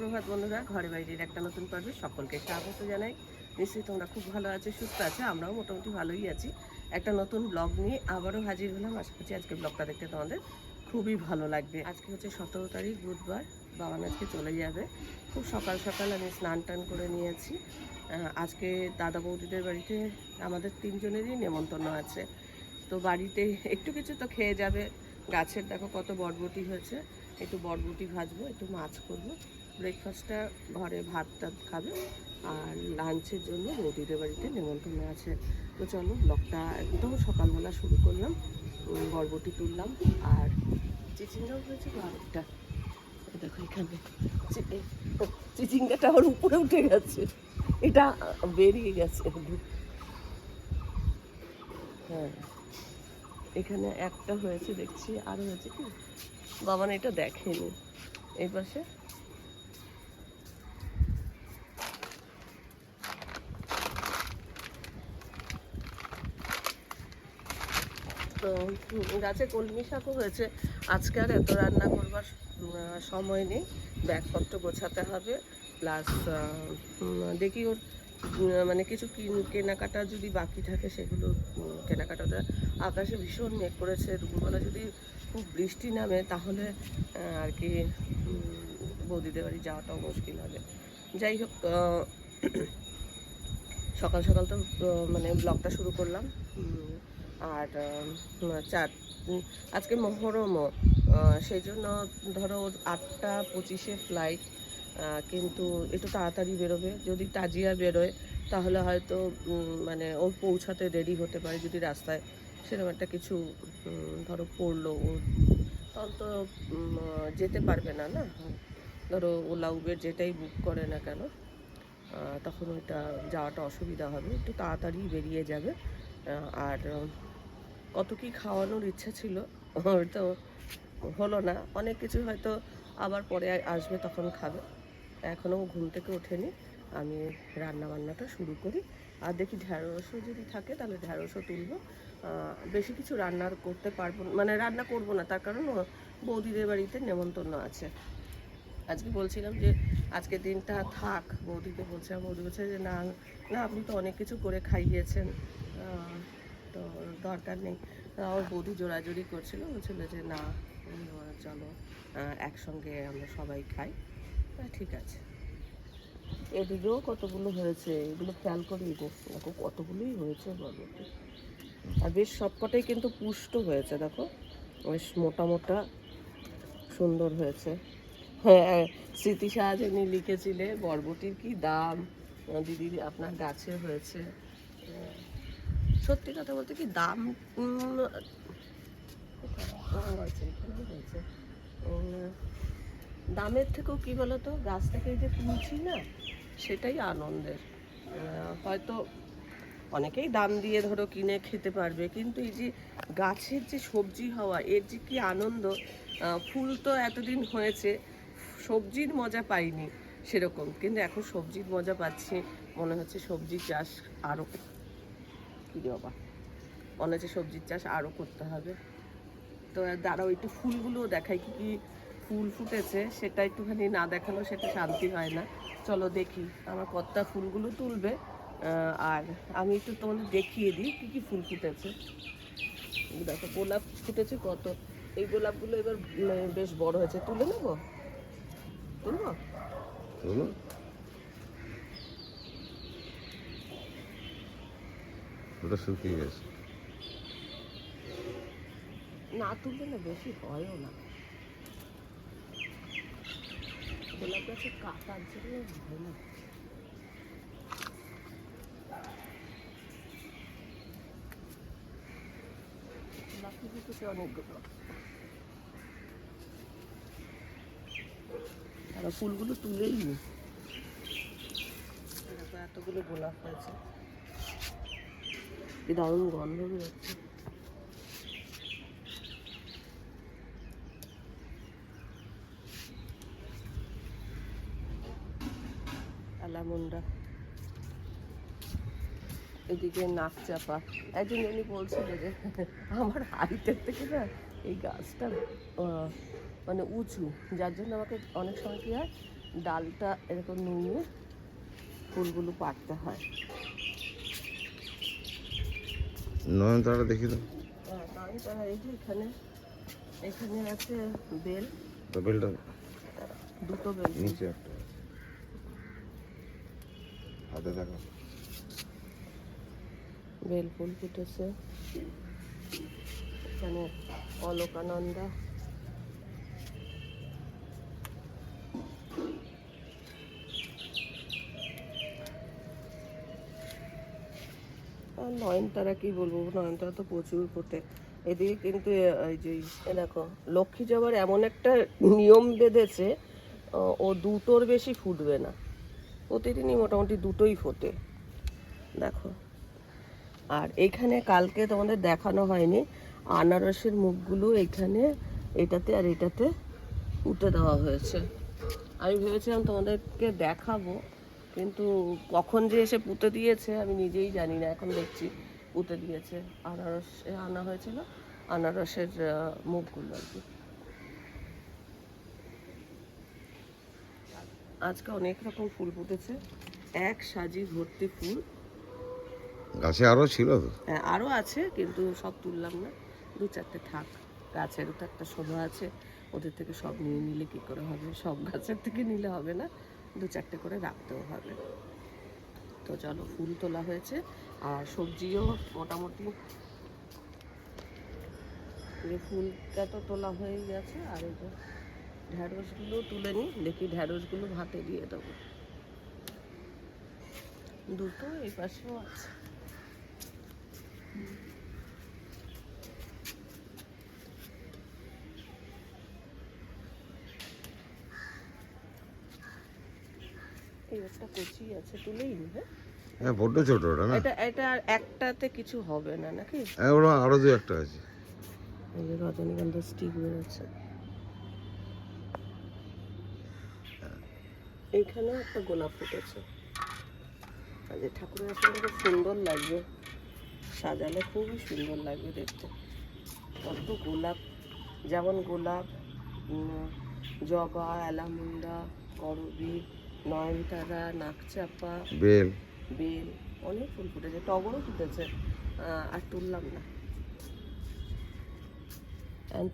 সুপ্রভাত, বন্ধুরা। ঘরে বাইরের একটা নতুন পর্বে সকলকে স্বাগত জানাই। নিশ্চয়ই তোমরা খুব ভালো আছো, সুস্থ আছো, আমরাও মোটামুটি ভালোই আছি। একটা নতুন ব্লগ নিয়ে আবারও হাজির হলাম। আশা করছি আজকে ব্লগটা দেখতে তোমাদের খুবই ভালো লাগবে। আজকে হচ্ছে সতেরো তারিখ, বুধবার। বাবান আজকে চলে যাবে। খুব সকাল সকাল আমি স্নান টান করে নিয়েছি। আজকে দাদা বৌদিদের বাড়িতে আমাদের তিনজনেরই নেমন্তন্ন আছে। তো বাড়িতে একটু কিছু তো খেয়ে যাবে। গাছের দেখো কত বরবটি হয়েছে। একটু বরবটি ভাজবো, একটু মাছ করব। ব্রেকফাস্টটা ঘরে ভাত টাত খাবে আর লাঞ্চের জন্য বৌদিদের বাড়িতে নেমন্তন্ন আছে। তো চলো ব্লগটা একদম সকালবেলা শুরু করলাম বরবটি তুললাম আর চিচিঙ্গাও হয়েছে বারোটা দেখো এখানে চিচিঙ্গাটা আমার উপরে উঠে গেছে। এটা বেরিয়ে গেছে হ্যাঁ এখানে একটা হয়েছে, দেখছি আর হয়েছে কি? বাবান এটা দেখেনি। এই পাশে তো গাছে কলমি শাকও হয়েছে। আজকে আর এত রান্না করবার সময় নেই। ব্যাগপত্র গোছাতে হবে। প্লাস দেখি ওর মানে কিছু কিন- কেনাকাটা যদি বাকি থাকে সেগুলো উম, কেনাকাটাটা আকাশে ভীষণ মেঘ করেছে। দুপুরবেলা যদি খুব বৃষ্টি নামে তাহলে আর কি বৌদিদের বাড়ি যাওয়াটাও মুশকিল হবে। যাই হোক সকাল সকাল তো মানে ব্লগটা শুরু করলাম। আর চার আজকে মহরমও সেই জন্য ধরো আটটা পঁচিশে ফ্লাইট কিন্তু একটু তাড়াতাড়ি বেরোবে। যদি তাজিয়া বেরোয়, তাহলে হয়তো মানে ওর পৌঁছাতে দেরি হতে পারে যদি রাস্তায়। সেরকম একটা কিছু ধরো পড়ল ও। তখন তো যেতে পারবে না না? ধরো ওলা উবের যেটাই বুক করে না কেন তখন ওইটা যাওয়াটা অসুবিধা হবে। একটু তাড়াতাড়ি বেরিয়ে যাবে। আর কত কি খাওয়ানোর ইচ্ছা ছিল, ওর তো হলো না। অনেক কিছু হয়তো আবার পরে আসবে, তখন খাবে। এখনও ঘুম থেকে ওঠেনি। আমি রান্না বান্নাটা শুরু করি। আর দেখি ঢ্যাঁড়সও যদি থাকে, তাহলে ঢ্যাঁড়সও তুলবো। বেশি কিছু রান্নার করতে পারব মানে রান্না করব না, তার কারণ বৌদিদের বাড়িতে নেমন্তন্ন আছে। আজকে বলছিলাম যে, আজকে দিনটা থাক, বৌদিকে বলছিলাম বৌদি বলছে যে, না না, আপনি তো অনেক কিছু করে খাইয়েছেন। তো দরকার নেই। আমার বৌদি জোরাজুরি করছিল বলছিল যে, না চলো একসঙ্গে আমরা সবাই খাই। ঠিক আছে। এদিকেও কতগুলো হয়েছে, এগুলো খেয়াল করি দেখো কতগুলোই হয়েছে বরবটি আর বেশ সবকটাই কিন্তু পুষ্ট হয়েছে, দেখো। বেশ মোটা মোটা সুন্দর হয়েছে। হ্যাঁ স্মৃতি সাহায্যে লিখেছিলে বরবটির কি দাম? দিদি, আপনার গাছে হয়েছে। সত্যি কথা বলতে কি দাম দামের থেকেও কি বলতো, গাছ থেকে যে তুলছি না, সেটাই আনন্দের। হয়তো অনেকেই দাম দিয়ে ধরো কিনে খেতে পারবে, কিন্তু এই যে গাছের যে সবজি হওয়া, এর যে কি আনন্দ ফুল তো এতদিন হয়েছে, সবজির মজা পাইনি সেরকম, কিন্তু এখন সবজির মজা পাচ্ছি, মনে হচ্ছে সবজি চাষ আরও বাবা? মনে হচ্ছে সবজির চাষ আরও করতে হবে। তো দাঁড়াও, একটু ফুলগুলো দেখাই কি কি ফুল ফুটেছে। সেটা একটুখানি না দেখানো সেটা শান্তি হয় না। চলো দেখি, আমার কর্তা ফুলগুলো তুলবে। আর আমি একটু তোমাদের দেখিয়ে দিই কি কি ফুল ফুটেছে। দেখো, গোলাপ ফুটেছে কত। এই গোলাপগুলো এবার বেশ বড় হয়েছে। তুলে নেব? তুলবো? ওটা শুকিয়ে গেছে। না তুললে না বেশি হয়ও না। গোলাপ গাছে কাটার জন্য হয় না। তারা ফুলগুলো তুলেই নি। দেখো এতগুলো গোলাপ হয়েছে। কি দারুণ গন্ধ বেরোচ্ছে। আলামুন্ডা এদিকে নাক চাপা। একজন উনি বলছিল যে, আমার হাইটের থেকে না এই গাছটা মানে উঁচু। যার জন্য আমাকে অনেক সময় কি হয়, ডালটা এরকম নিয়ে ফুলগুলো পাড়তে হয়। নয়নতারা দেখি তো। নয়নতারা এই যে এখানে এখানে আছে। বেল তো দুটো বেল নিচে একটা বেল ফুল ফুটেছে। এখানে অলকানন্দা। নয়নতারা কি বলব? নয়নতারা তো প্রচুর ফোটে এদিকে কিন্তু এই যে দেখো, লক্ষ্মী জবার এমন একটা নিয়ম বেঁধেছে ও দুটোর বেশি ফুটবে না। প্রতিদিনই মোটামুটি দুটোই ফোটে। দেখো। আর এখানে কালকে তোমাদের দেখানো হয়নি, আনারসের মুখগুলো এখানে, এটাতে আর এটাতে উঠে দেওয়া হয়েছে। আমি ভেবেছিলাম তোমাদেরকে দেখাবো। কিন্তু কখন যে এসে পুঁতে দিয়েছে আমি নিজেই জানি না এখন দেখছি পুঁতে দিয়েছে। আনারসে আনা হয়েছিল আনারসের মুখগুলো আর কি। আজকে অনেক রকম ফুল ফুটেছে এক সাজি ভর্তি ফুল। গাছে আরও ছিল তো? হ্যাঁ আরও আছে কিন্তু সব তুললাম না। দু চারটে থাক গাছেরও তো একটা শোভা আছে ওদের থেকে সব নিয়ে নিলে কি করে হবে? সব গাছের থেকে নিলে হবে না। দু চারটে করে রাখতেও হবে। তো চলো, ফুল তোলা হয়েছে। আর সবজিও মোটামুটি ফুলটা তো তোলা হয়ে গেছে। আর এই যে ঢ্যাঁড়সগুলো তুলে নিই, দেখি ঢ্যাঁড়সগুলো ভাতে দিয়ে দেবো। দুটো এই পাশেও আছে। এই একটা কচি আছে তুলেই নি হ্যাঁ? হ্যাঁ বড্ড ছোট ওটা না? এটা এটা একটাতে কিছু হবে না নাকি? হ্যাঁ ওরা আরও দু একটা আছে। এই যে রজনীগন্ধা স্টিক বেরোচ্ছে। এইখানেও একটা গোলাপ ফুটেছে। আর যে ঠাকুরের আসলে খুব সুন্দর লাগবে। সাজালে খুবই সুন্দর লাগবে দেখতে। কত গোলাপ যেমন গোলাপ জবা অ্যালামুন্ডা করবি নয়নতারা নাকচাপা বেল। বেল অনেক ফুল ফুটেছে টগরও ফুটেছে আর তুললাম না।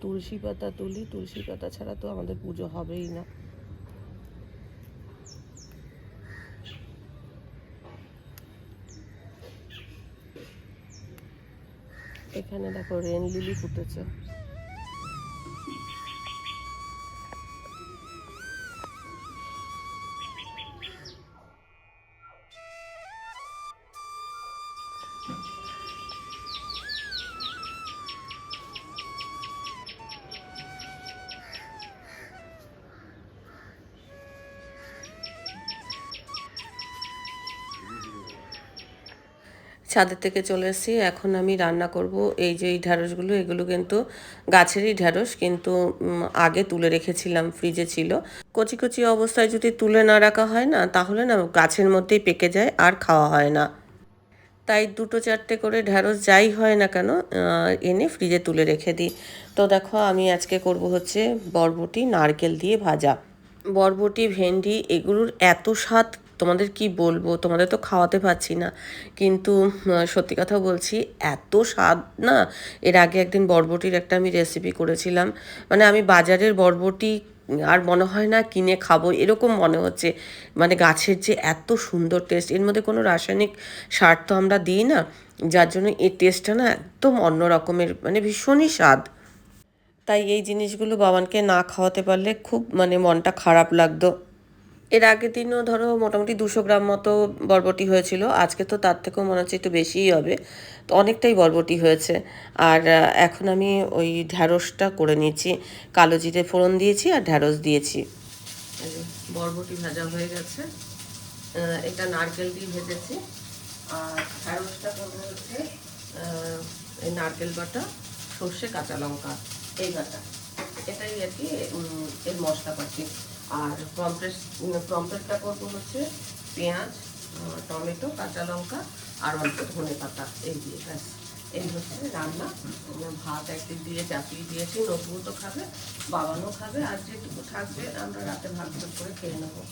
তুলসী পাতা তুলি তুলসী পাতা ছাড়া তো আমাদের পুজো হবেই না। এখানে দেখো রেন লিলি ফুটেছে। ছাদের থেকে চলে এসেছি। এখন আমি রান্না করব। এই যে এই ঢ্যাঁড়সগুলো এগুলো কিন্তু গাছেরই ঢ্যাঁড়স কিন্তু আগে তুলে রেখেছিলাম, ফ্রিজে ছিল। কচি কচি অবস্থায় যদি তুলে না রাখা হয় না, তাহলে না গাছের মধ্যেই পেকে যায় আর খাওয়া হয় না। তাই দুটো চারটে করে ঢ্যাঁড়স যাই হয় না কেন এনে ফ্রিজে তুলে রেখে দিই। তো দেখো, আমি আজকে করব হচ্ছে বরবটি, নারকেল দিয়ে ভাজা। বরবটি, ভেন্ডি, এগুলোর এত স্বাদ তোমাদের কি বলব? তোমাদের তো খাওয়াতে পারছি না। কিন্তু সত্যি কথা বলছি, এত স্বাদ না? এর আগে একদিন বরবটির একটা আমি রেসিপি করেছিলাম। মানে আমি বাজারের বরবটি আর মনে হয় না কিনে খাব, এরকম মনে হচ্ছে। মানে গাছের যে এত সুন্দর টেস্ট এর মধ্যে কোনো রাসায়নিক সার তো আমরা দিই না। যার জন্য এর টেস্টটা না একদম অন্য রকমের মানে ভীষণই স্বাদ। তাই এই জিনিসগুলো বাবানকে না খাওয়াতে পারলে খুব মানে মনটা খারাপ লাগতো। এর আগের দিনও ধরো মোটামুটি দুশো গ্রাম মতো বরবটি হয়েছিল। আজকে তো তার থেকেও মনে হচ্ছে একটু বেশিই হবে। তো অনেকটাই বরবটি হয়েছে। আর এখন আমি ওই ঢ্যাঁড়সটা করে নিয়েছি। কালো জিরে ফোড়ন দিয়েছি আর ঢ্যাঁড়স দিয়েছি। বরবটি ভাজা হয়ে গেছে। এটা নারকেল দিয়ে ভেজেছি। আর ঢ্যাঁড়সটা করব হচ্ছে এই নারকেল বাটা, সর্ষে কাঁচা লঙ্কা, এই বাটা। এটাই আর কি এর মশলাপাতি। আর পমফ্রেট পমফ্রেটটা করব হচ্ছে পেঁয়াজ টমেটো, কাঁচা লঙ্কা আর অল্প ধনে পাতা। এই দিয়ে ব্যাস। এই হচ্ছে রান্না। ভাত একদিক দিয়ে চাপিয়ে দিয়েছি। নতুন তো খাবে, বাবানও খাবে। আর যেটুকু থাকবে আমরা রাতে ভাত ভাত করে খেয়ে নেব।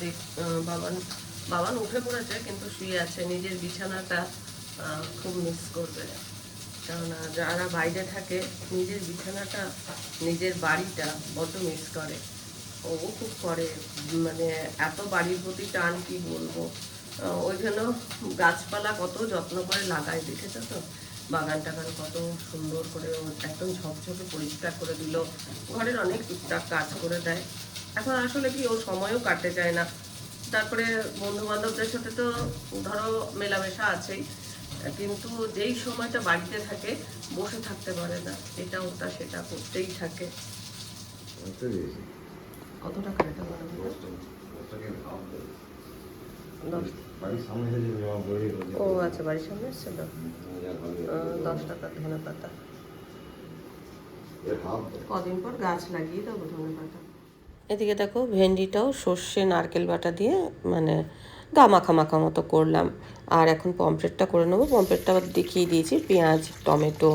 দেখ- বাবান বাবান উঠে পড়েছে কিন্তু শুয়ে আছে। নিজের বিছানাটা খুব মিস করবে। কেননা যারা বাইরে থাকে, নিজের বিছানাটা, নিজের বাড়িটা বড্ড মিস করে। ও খুব করে মানে এত বাড়ির প্রতি টান কি বলব? ওই জন্য গাছপালা কত যত্ন করে লাগায়, দেখেছ তো? বাগান টাগান কত সুন্দর করে একদম ঝকঝকে পরিষ্কার করে দিল। ঘরের অনেক টুকটাক কাজ করে দেয়। এখন আসলে কি ও সময়ও কাটতে চায় না। তারপরে বন্ধু বান্ধবদের সাথে তো ধরো মেলামেশা আছেই, কিন্তু যেই সময়টা বাড়িতে থাকে, বসে থাকতে পারে না। এটা ওটা সেটা করতেই থাকে। কত টাকা এটা। ও আচ্ছা বাড়ির সামনে দশ টাকা ধনে পাতা। কদিন পর গাছ লাগিয়ে দেবো ধনে পাতা এদিকে দেখো, ভেন্ডিটাও সর্ষে, নারকেল বাটা দিয়ে মানে গা মাখা মাখা মতো করলাম। আর এখন পমফ্রেটটা করে নেব। পমফ্রেটটা আবার দেখিয়ে দিয়েছি। পেঁয়াজ, টমেটো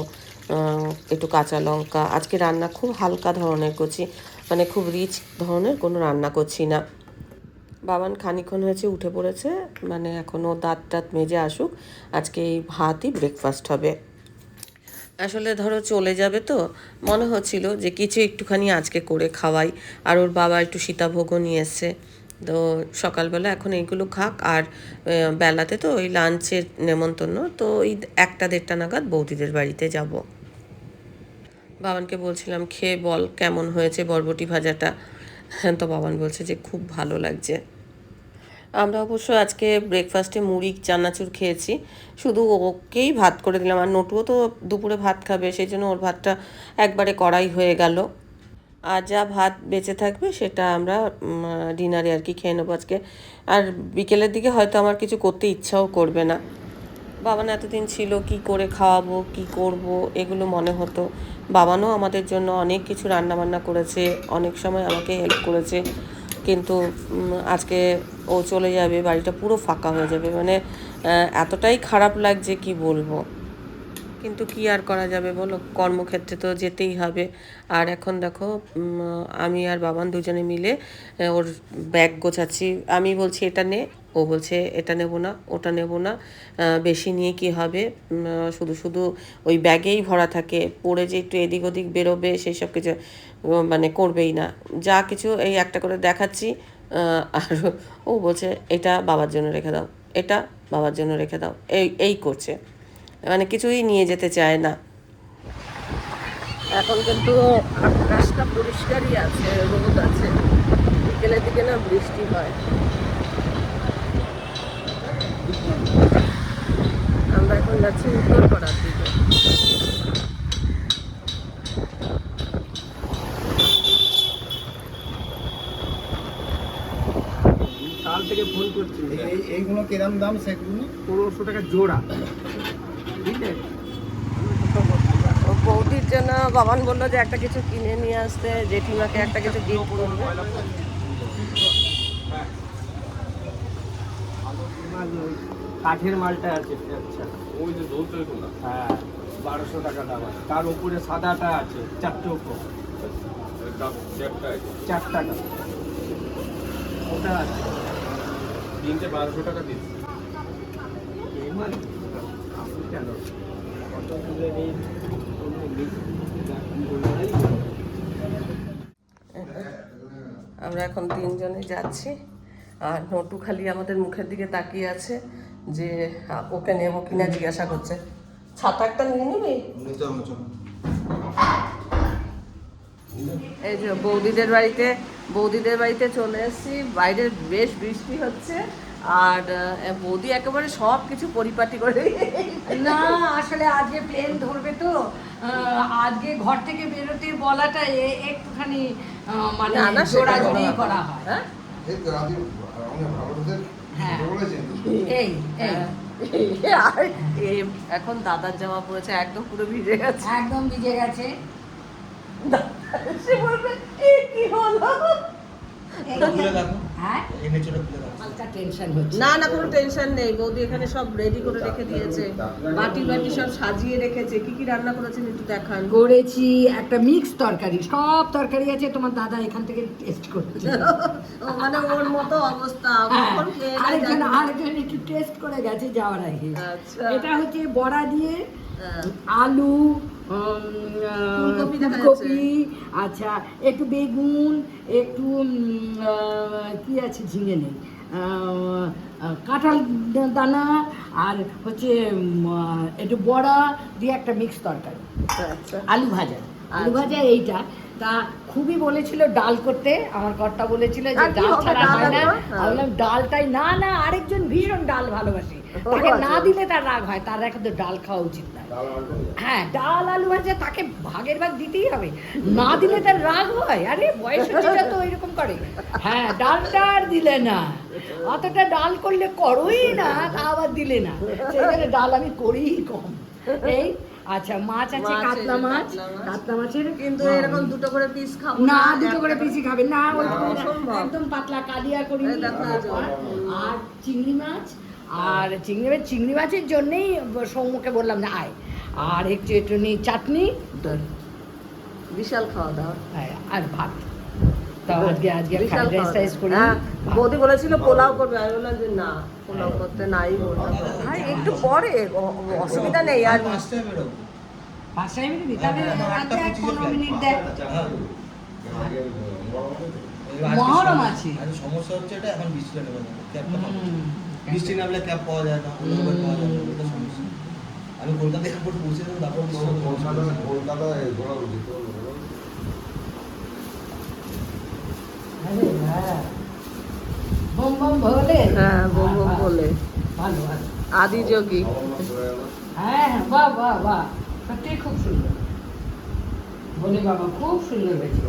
একটু কাঁচা লঙ্কা। আজকে রান্না খুব হালকা ধরনের করছি মানে খুব রিচ ধরনের কোনো রান্না করছি না। বাবান খানিক্ষণ হয়েছে উঠে পড়েছে মানে এখনও দাঁত টাত মেজে আসুক, আজকে এই ভাতই ব্রেকফাস্ট হবে। আসলে ধরো চলে যাবে তো, মনে হচ্ছিল যে কিছু একটুখানি আজকে করে খাওয়াই, আর ওর বাবা একটু সীতাভোগও নিয়ে এসছে। তো সকালবেলা এখন এইগুলো খাক, আর বেলাতে তো ওই লাঞ্চের নেমন্তন্ন, তো ওই একটা দেড়টা নাগাদ বৌদিদের বাড়িতে যাব। বাবানকে বলছিলাম, খেয়ে বল কেমন হয়েছে বরবটি ভাজাটা? হ্যাঁ তো বাবান বলছে যে, খুব ভালো লাগছে। আমরা অবশ্য আজকে ব্রেকফাস্টে মুড়ি, চানাচুর খেয়েছি। শুধু ওকেই ভাত করে দিলাম। আর নটুও তো দুপুরে ভাত খাবে, সেই জন্য ওর ভাতটা একবারে কড়াই হয়ে গেল। আর যা ভাত বেঁচে থাকবে, সেটা আমরা ডিনারে আর কি খেয়ে নেব আজকে। আর বিকেলের দিকে হয়তো আমার কিছু করতে ইচ্ছাও করবে না। বাবান এতদিন ছিল, কি করে খাওয়াবো, কি করব, এগুলো মনে হতো। বাবানও আমাদের জন্য অনেক কিছু রান্না বান্না করেছে, অনেক সময় আমাকে হেল্প করেছে। কিন্তু আজকে ও চলে যাবে, বাড়িটা পুরো ফাঁকা হয়ে যাবে। মানে এতটাই খারাপ লাগছে, কি বলব? কিন্তু কি আর করা যাবে বলো? কর্মক্ষেত্রে তো যেতেই হবে। আর এখন দেখো আমি আর বাবান দুজনে মিলে ওর ব্যাগ গোছাচ্ছি। আমি বলছি, এটা নে। ও বলছে, এটা নেব না, ওটা নেব না। বেশি নিয়ে কি হবে? শুধু শুধু ওই ব্যাগেই ভরা থাকে। পড়ে যে একটু এদিক ওদিক বেরোবে, সেই সব কিছু মানে করবেই না। যা কিছু এই একটা করে দেখাচ্ছি আর ও বলছে, এটা বাবার জন্য রেখে দাও, এটা বাবার জন্য রেখে দাও। এই এই করছে। মানে কিছুই নিয়ে যেতে চায় না। এখন কিন্তু আকাশটা পরিষ্কারই আছে রোদ আছে। বিকেলের দিকে না বৃষ্টি হয়। আমরা এখন যাচ্ছি উত্তরপাড়ার দিকে। কাল থেকে ফোন করছি। এই এইগুলো কিরম দাম সেগুলো? পনেরোশো টাকা জোড়া বুঝলে ও বৌদির জন্য বাবান বলল যে একটা কিছু কিনে নিয়ে আসতে জেঠিমাকে একটা কিছু গিফট করবে। কাঠের মালটা আছে আচ্ছা। ওই যে ধরতে না। হ্যাঁ। বারোশো টাকা দাম আছে। তার উপরে সাদাটা আছে চারটে উপর। চার টাকা ওটা আছে। তিনটে বারোশো টাকা দিচ্ছি এই মাল। আপনি কেন? কত আমরা এখন তিনজনে যাচ্ছি। আর নটু খালি আমাদের মুখের দিকে তাকিয়ে আছে যে ওকে নেব কিনা জিজ্ঞাসা করছে। ছাতা একটা নিয়ে নিবি? এই যে বৌদিদের বাড়িতে বৌদিদের বাড়িতে চলে এসেছি। বাইরে বেশ বৃষ্টি হচ্ছে। আর বৌদি একেবারে সব কিছু পরিপাটি করে না আসলে আজকে প্লেন ধরবে তো। আজকে ঘর থেকে বেরোতে বলাটা এ- একটুখানি মানে জোড়াজুড়ি করা হয়। হ্যাঁ? এই হ্যাঁ। এই এই। আর এ এখন দাদার জামা পড়েছে একদম পুরো ভিজে গেছে। একদম ভিজে গেছে। সে বলবে কি হলো হ্যাঁ হালকা টেনশন হচ্ছে না না কোনো টেনশন নেই। বৌদি এখানে সব রেডি করে রেখে দিয়েছে। বাটি বাটি সব সাজিয়ে রেখেছে। কি কি রান্না করেছেন একটু দেখান। করেছি একটা মিক্স তরকারি। সব তরকারি আছে তোমার দাদা এখান থেকে টেস্ট করছে। মানে ওর মতো অবস্থা। হ্যাঁ, আরেকজন আরেকজন একটু টেস্ট করে গেছে যাওয়ার আগে। আচ্ছা। এটা হচ্ছে বড়া দিয়ে হ্যাঁ। আলু ফুলকপি আচ্ছা একটু বেগুন একটু কি আছে ঝিঙে নেই? কাঁঠাল দানা আর হচ্ছে একটু বড়া দিয়ে একটা মিক্স তরকারি। আচ্ছা। আলু ভাজা। আলু ভাজা এইটা। তা খুবই বলেছিল ডাল করতে। আমার কর্তা বলেছিল যে ডাল ছাড়া হয় না। আমি বললাম ডালটাই না না আরেকজন ভীষণ ডাল ভালোবাসে। তাকে না আচ্ছা। দিলে তার রাগ হয় তার এখন তো ডাল খাওয়া উচিত না হ্যাঁ ডাল আলু ভাজা তাকে ভাগের ভাগ দিতেই হবে। না দিলে তার রাগ হয় আরে বয়স যত এরকম করে। হ্যাঁ ডালটা আর দিলে না। অতটা ডাল করলে করোই না তা আবার দিলে না। সেই জন্য ডাল আমি করিই কম। এই আচ্ছা মাছ আছে কাতলা মাছ। কাতলা মাছের? কিন্তু এরকম দুটো করে পিস খাব না দুটো করে পিসি খাবে না অসম্ভব। একদম পাতলা কালিয়া করি। আর চিংড়ি মাছ? আর চিংড়ি মাছ চিংড়ি মাছের জন্যেই সৌমুখে বললাম যে আয়। আর একটু একটু নিই চাটনি দই। বিশাল খাওয়া দাওয়া। হ্যাঁ, আর ভাত। তো আজকে আজকে বিশাল ফ্রাইড রাইস টাইস করি হ্যাঁ, বৌদি বলেছিল পোলাও করবে। আমি বললাম যে না পোলাও করতে নাই বললাম হ্যাঁ একটু পরে অসুবিধা নেই আর পাঁচটায় বেরোবো। পাঁচটায় মিনিট তাহলে রাতে পনেরো মিনিট দেখ। মহরম আছে। সমস্যা হচ্ছে এটা এখন বৃষ্টিটা বৃষ্টি নামলে ক্যাব পাওয়া যায় না উবের পাওয়া যায় না এটা সমস্যা। আমি কলকাতা এয়ারপোর্ট পৌঁছে দেবো তারপর কলকাতা কলকাতায় ঘোরা উচিত। হ্যাঁ। আদি যোগী হ্যাঁ হ্যাঁ বাহ বাহ বাহ। সত্যি খুব সুন্দর। বলে বাবা খুব সুন্দর হয়েছে।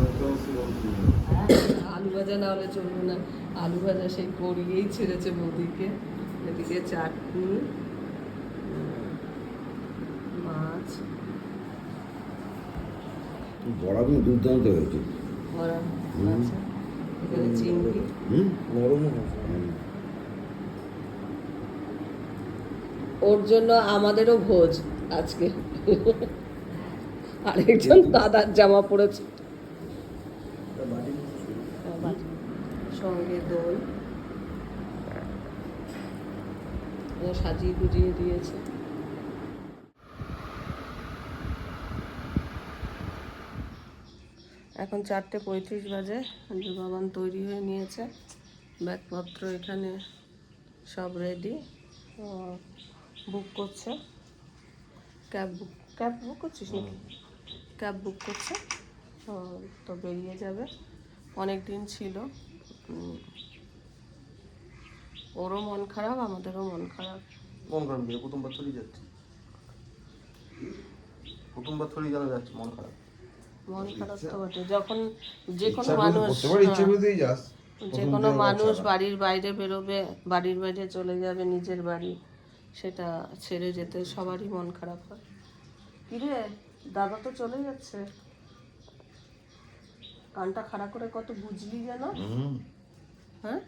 হ্যাঁ। আলু ভাজা না হলে চলবে না। আলু ভাজা সেই করিয়েই ছেড়েছে বৌদিকে এদিকে চাটনি মাছ। বড়াগুলো দুর্দান্ত হয়েছে। বড়া এখানে চিংড়ি। হুম? নরম ওর জন্য আমাদেরও ভোজ আজকে। আরেকজন দাদার জামা পড়েছে আবার সঙ্গে দই। ও সাজিয়ে গুজিয়ে দিয়েছে। এখন চারটে পঁয়ত্রিশ বাজে। বাবান তৈরি হয়ে নিয়েছে। ব্যাগপত্র এখানে সব রেডি বুক করছে। ক্যাব বুক ক্যাব বুক করছিস নাকি? ক্যাব বুক করছে। ও, তো বেরিয়ে যাবে। অনেক দিন ছিল। ওরও মন খারাপ আমাদেরও মন খারাপ। মন খারাপ দিয়ে প্রথমবার থরি যাচ্ছে। প্রথমবার থরি জানা যাচ্ছে? মন খারাপ। মন খারাপ তো বটে যখন যে কোনো মানুষ হ্যাঁ, যে কোনো মানুষ বাড়ির বাইরে বেরোবে বাড়ির বাইরে চলে যাবে নিজের বাড়ি সেটা ছেড়ে যেতে সবারই মন খারাপ হয়। কিরে দাদা তো চলে যাচ্ছে। কানটা খাড়া করে কত বুঝলি যেন? হুম। হ্যাঁ?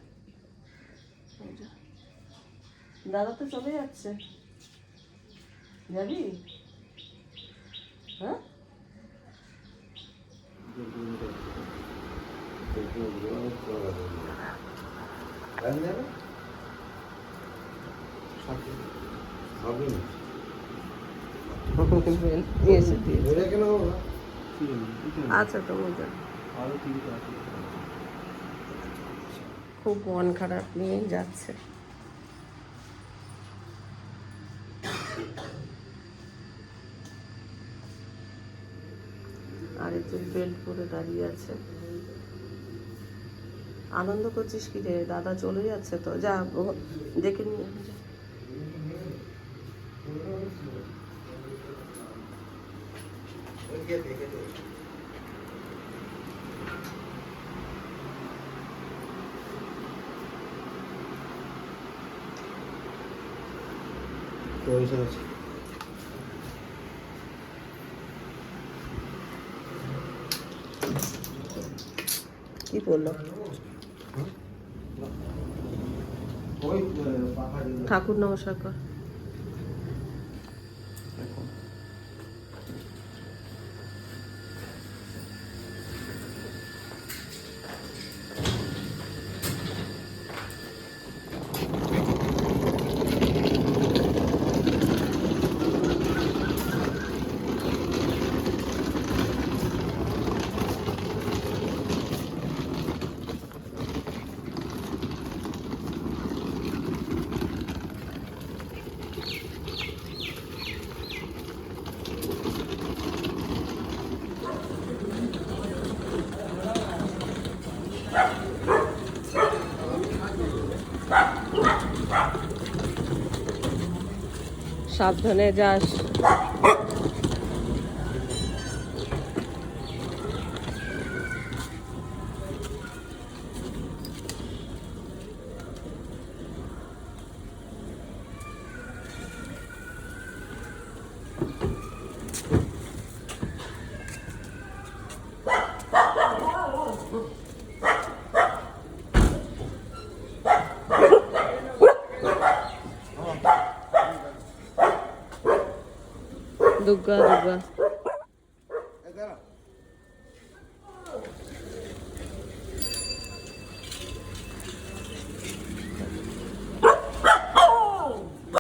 দাদা তো চলে যাচ্ছে। যাবি? হ্যাঁ? এসে দিয়ে আচ্ছা তো বুঝা খুব মন খারাপ নিয়ে যাচ্ছে। আর আরেকজন বেল্ট পরে দাঁড়িয়ে আছে। আনন্দ করছিস কি রে? দাদা চলে যাচ্ছে তো। যা দেখে নিয়ে বসে রয়েছে কি বলল? ঠাকুর নমস্কার সাবধানে যাস 哥哥，哥哥。